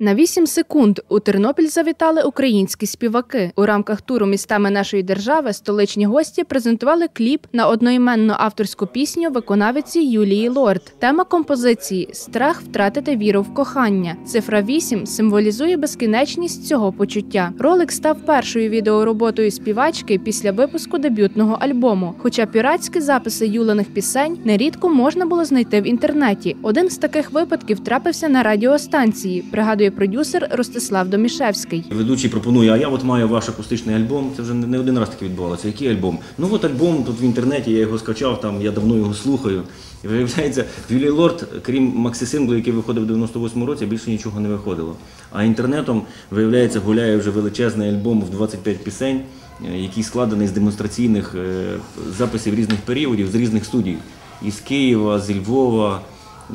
На 8 секунд у Тернопіль завітали українські співаки. У рамках туру містами нашої держави столичні гості презентували кліп на одноіменну авторську пісню виконавиці Юлії Лорд. Тема композиції Страх втратити віру в кохання. Цифра 8 символізує безкінечність цього почуття. Ролик став першою відеороботою співачки після випуску дебютного альбому. Хоча піратські записи юлених пісень нерідко можна було знайти в інтернеті. Один з таких випадків трапився на радіостанції. Пригадує продюсер Ростислав Домішевський. Ведучий пропонує, а я от маю ваш акустичний альбом. Це вже не один раз таке відбувалося. Який альбом? Ну от альбом тут в інтернеті, я його скачав, там я давно його слухаю. І виявляється, в Юлії Лорд, крім Максі Синглу, який виходив в 98-му році, більше нічого не виходило. А інтернетом, виявляється, гуляє вже величезний альбом в 25 пісень, е, який складений з демонстраційних е, записів різних періодів, з різних студій. Із Києва, з Львова.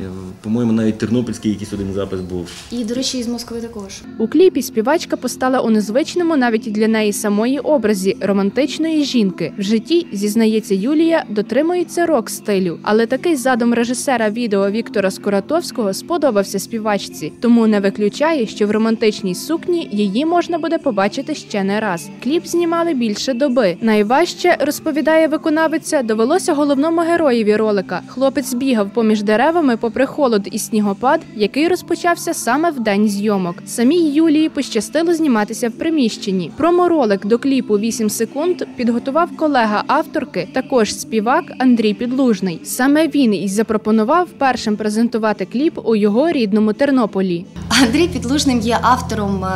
Е, По-моєму, навіть тернопільський якийсь один запис був. І, до речі, із Москви також. У кліпі співачка постала у незвичному навіть для неї самої образі романтичної жінки. В житті зізнається Юлія, дотримується рок стилю, але такий задум режисера відео Віктора Скуратовського сподобався співачці, тому не виключає, що в романтичній сукні її можна буде побачити ще не раз. Кліп знімали більше доби. Найважче розповідає виконавиця, довелося головному героєві ролика. Хлопець бігав поміж деревами попри холод і снігопад, який розпочався саме в день зйомок. Самій Юлії пощастило зніматися в приміщенні. Проморолик до кліпу «8 секунд підготував колега авторки, також співак Андрій Підлужний. Саме він і запропонував першим презентувати кліп у його рідному Тернополі. Андрій Підлужним є автором е,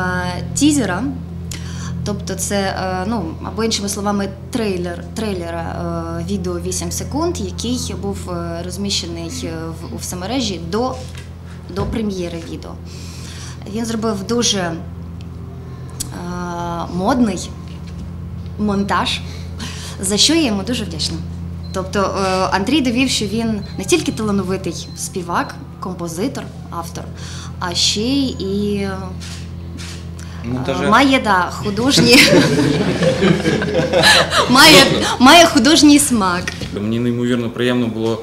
тізера. Тобто це, е, ну або іншими словами, трейлер трейлера е, відео 8 секунд, який був е, розміщений в, у всемережі до, до прем'єри відео. Він зробив дуже модний монтаж, за що я йому дуже вдячна. Тобто Андрій довів, що він не тільки талановитий співак, композитор, автор, а ще й і Монтажер. Має да, художній має, має художній смак. Мені неймовірно приємно було,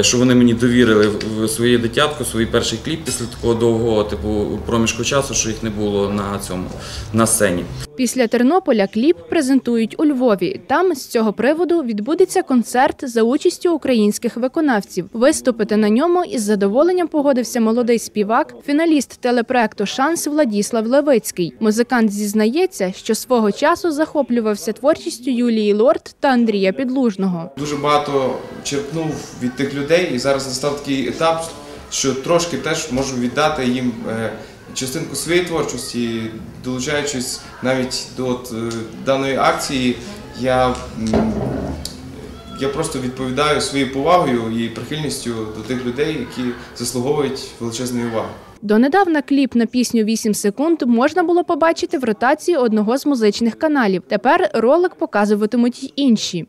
що вони мені довірили в- в своє дитятко, свій перший кліп після такого довгого типу проміжку часу, що їх не було на цьому на сцені. Після Тернополя кліп презентують у Львові. Там з цього приводу відбудеться концерт за участю українських виконавців. Виступити на ньому із задоволенням погодився молодий співак, фіналіст телепроекту Шанс Владіслав Левицький. Музикант зізнається, що свого часу захоплювався творчістю Юлії Лорд та Андрія Підлужного. дуже багато черпнув від тих людей, і зараз настав такий етап, що трошки теж можу віддати їм е, частинку своєї творчості, долучаючись навіть до от, е, даної акції, я, я просто відповідаю своєю повагою і прихильністю до тих людей, які заслуговують величезної уваги. Донедавна кліп на пісню «8 секунд можна було побачити в ротації одного з музичних каналів. Тепер ролик показуватимуть й інші.